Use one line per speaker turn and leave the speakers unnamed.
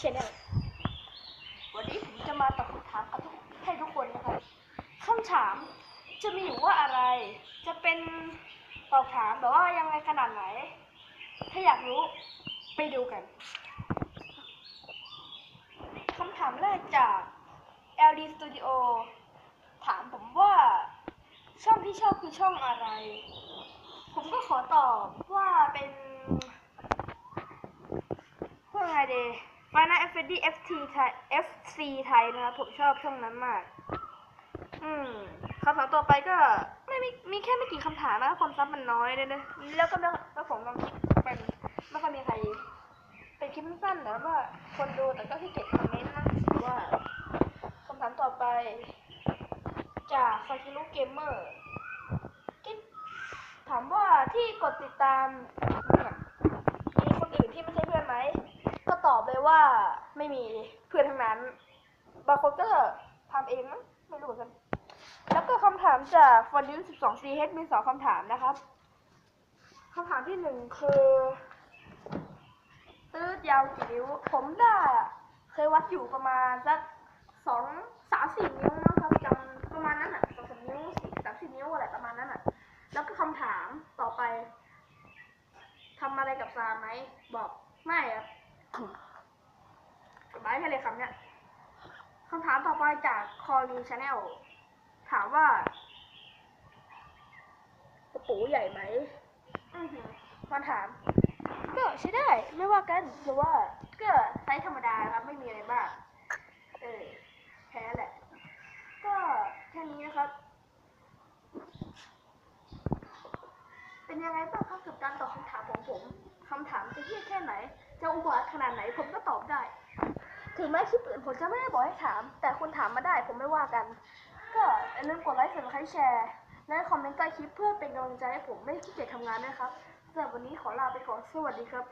ชแนลวันนี้ผมจะมาตอบคำถามกับทุกให้ทุกคนนะครับคำถามจะมีอยู่ว่าอะไร จะเป็นตอบถามแบบว่ายังไงขนาดไหน ถ้าอยากรู้ไปดูกันคำถามแรกจาก LD Studio ถามผมว่าช่องที่ชอบคือช่องอะไร ผมก็ขอตอบว่าเป็นว่าไงดี Final Fantasy FT ไทย FC ไทยนะครับผมชอบช่องนั้นมาก อืมคำถามต่อไปก็ไม่มีมีแค่ไม่กี่คำถามนะความซับมันน้อยเลยนะแล้วก็แล้วแล้วผมลองคิดเป็นไม่ค่อยมีใครเป็นคลิปสั้นนะว่าคนดูแต่ก็ที่เก็บคอมเมนต์นะว่าคำถามต่อไป จากซากิรุเกมเมอร์ถามว่าที่กดติดตามเนี่ยมีคนอื่นที่ไม่ใช่เพื่อนไหม ว่าไม่มีเพื่อนทั้งนั้น บางคนก็ทำเองมั้งไม่รู้เหมือนกัน แล้วก็คำถามจากฟอนดิว12 CH มีสองคำถามนะครับคำถามที่หนึ่งคือตื้ดยาวกี่นิ้ว ผมได้เคยวัดอยู่ประมาณสักสองสามสี่นิ้วมั้งครับจำประมาณนั้นอะสองสามนิ้วสี่สามสี่นิ้วอะไรประมาณนั้นอะ แล้วก็คำถามต่อไปทำอะไรกับซาไหม บอกไม่ครับ ไม่ใช่เลยคำเนี้ยคำถามต่อไปจากคอรีชาแนลถามว่ากระปูใหญ่ไหมอือหือคำถาม ก็ใช้ได้ ไม่ว่ากันหรือว่า ก็ไซส์ธรรมดาครับ ไม่มีอะไรมาก เออแค่นั้แหละ ก็แค่นี้นะครับ เป็นยังไงบ้างครับกับการตอบคำถามของผมคำถามจะยืดแค่ไหน จะอุบาทขนาดไหนผมก็ ถึงแม้คลิปอื่นผมจะไม่ได้บอกให้ถาม แต่คุณถามมาได้ผมไม่ว่ากัน ก็อย่าลืมกดไลค์กดไลค์แชร์ และคอมเมนต์ใต้คลิปเพื่อเป็นกำลังใจให้ผมไม่ขี้เกียจทำงานนะครับสำหรับวันนี้ขอลาไปก่อนสวัสดีครับ